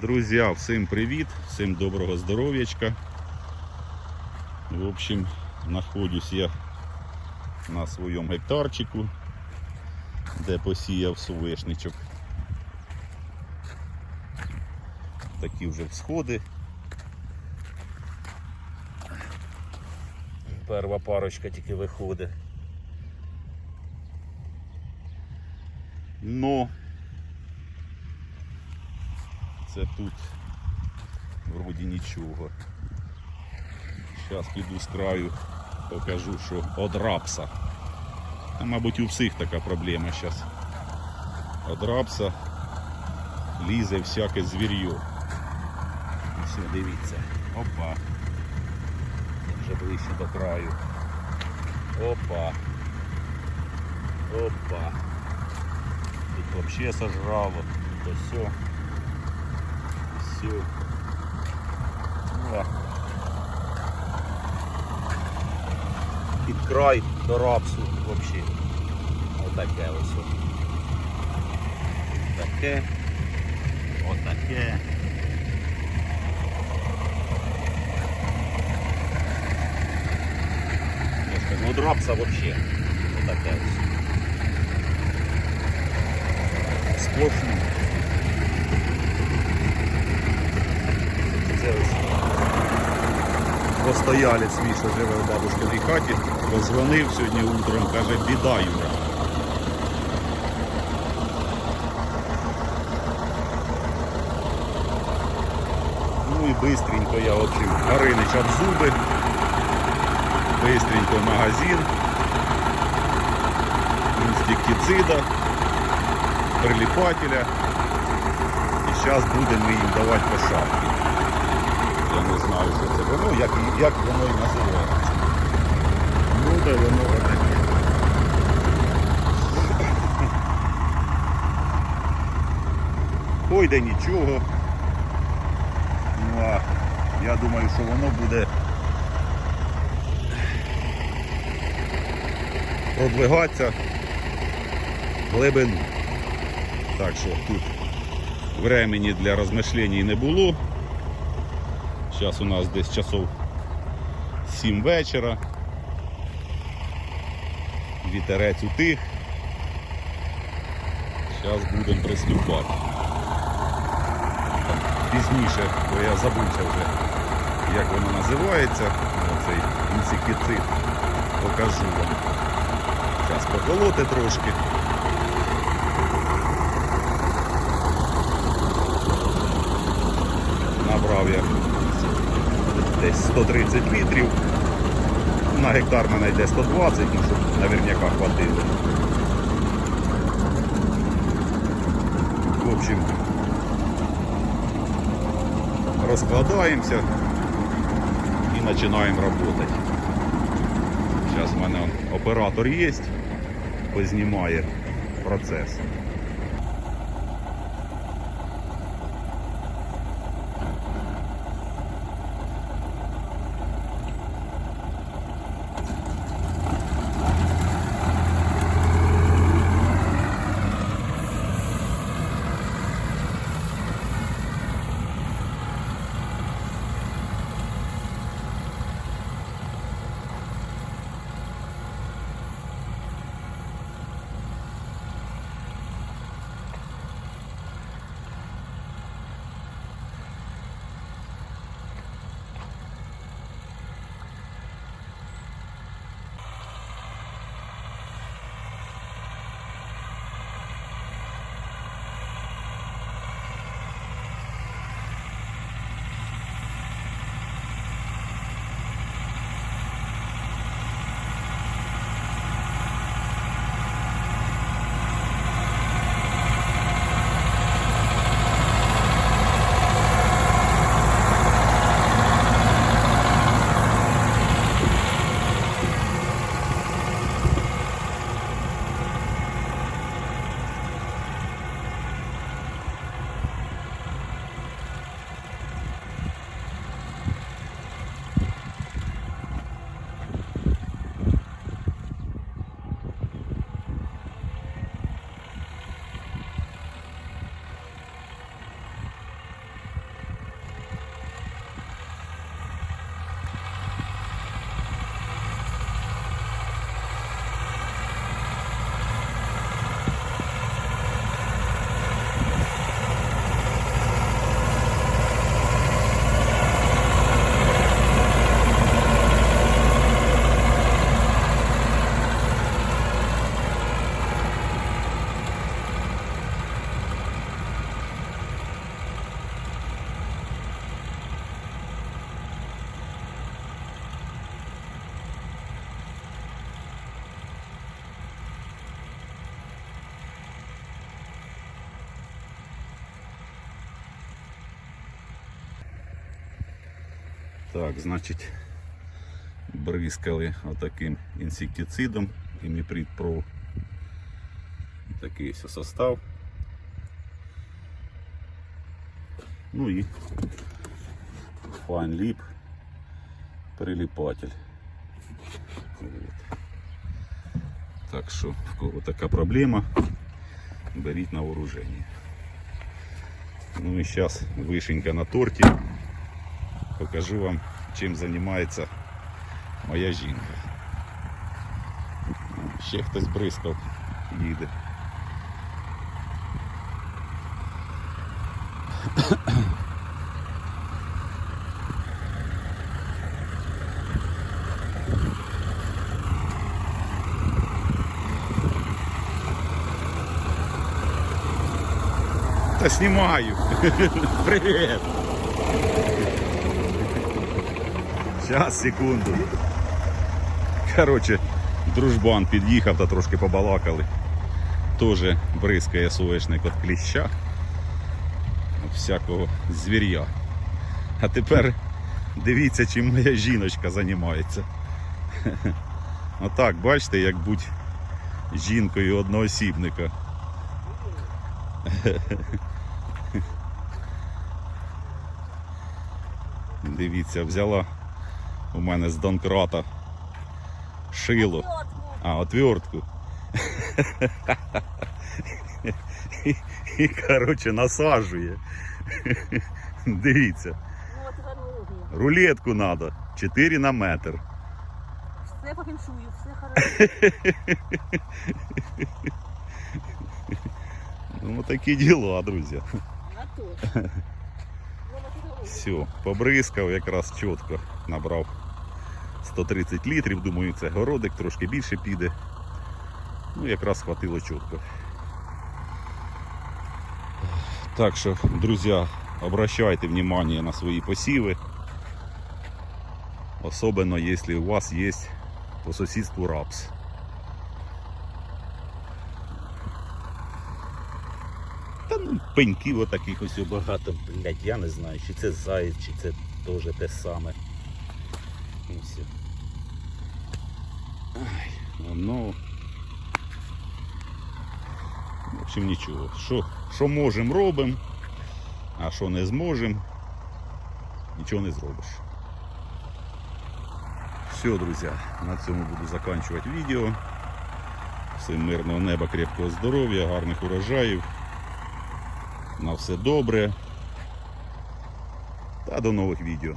Друзі, всім привіт, всім доброго здоров'ячка. В общем, знаходжусь я на своєму гектарчику, де посіяв соєшничок. Такі вже всходи. Перша парочка тільки виходить. Ну, це тут вроді нічого. Зараз піду з краю, покажу, що од рапса. А, мабуть, у всіх така проблема зараз. Од рапса лізе всяке звір'ю. Все, дивіться. Опа. Вже ближче до краю. Опа. Опа. Тут взагалі сожрало. То все. Все. Ну, а. Під край до рапсу взагалі. Отаке ось. о. Таке. Отаке. Я скажу, от рапса взагалі. Отаке ось. Сплошну. Ось постоялець мій, що живе у бабушкиній хаті, позвонив сьогодні утром, каже, біда Юра. Ну і бистренько я общем, Гаринич об зуби, бистренько магазин, інстиктицида, прилипателя. І зараз будемо їм давати по шапці. Я не знаю, що це воно, як, як воно і називається. Ну, де воно отаке. Пойде нічого. Ну а я думаю, що воно буде продвигатися в глибину. Так що тут времени для розмишлень не було. Зараз у нас десь часов 7 вечора. Вітерець утих. Зараз будемо приступати. Пізніше, бо я забувся вже, як воно називається, цей інсектицид. Покажу вам. Зараз поколоти трошки. Набрав я десь 130 літрів. На гектар мене йде 120, ну, щоб наверняка хватило. В общем, розкладаємося і починаємо працювати. Зараз в мене оператор є, познімає процес. Так, значить, бризкали отаким інсектицидом іміприт Pro. Такий ось состав. Ну і Fine Lip прилипатель. От. Так що, в кого така проблема, беріть на вооруження. Ну і зараз вишенька на торті. Покажу вам, чим займається моя жінка. Ще хтось бризкав їде. Та знімаю. Привіт. Зараз, секунду. Коротше, дружбан під'їхав та трошки побалакали. Тоже бризкає соєшник від кліща. От Всякого звір'я. А тепер дивіться, чим моя жіночка займається. Отак, бачите, як будь жінкою одноосібника. Дивіться, взяла у мене з Донкрата шило. А, отвертку. І, і коротше, насаджує. Дивіться, Вот гармонія. рулетку треба. 4 на метр. Все по феншую, все хорошо. Ну, такі діла, друзі. А то. Мама, ти говориш. Все, побризкав якраз чітко. Набрав 130 літрів, думаю, це городик, трошки більше піде. Ну, якраз хватило чітко. Так що, друзі, обращайте внимание на свої посіви. Особенно, якщо у вас є по сусідству рапс. Та ну, пеньків отаких ось багато, блядь, я не знаю, чи це заєць, чи це теж те саме. Все. Ай, ну. В общем, нічого. Що, що можемо, робимо, а що не зможемо, нічого не зробиш. Все, друзі, на цьому буду закінчувати відео. Всім мирного неба, крепкого здоров'я, гарних урожаїв. На все добре. Та до нових відео.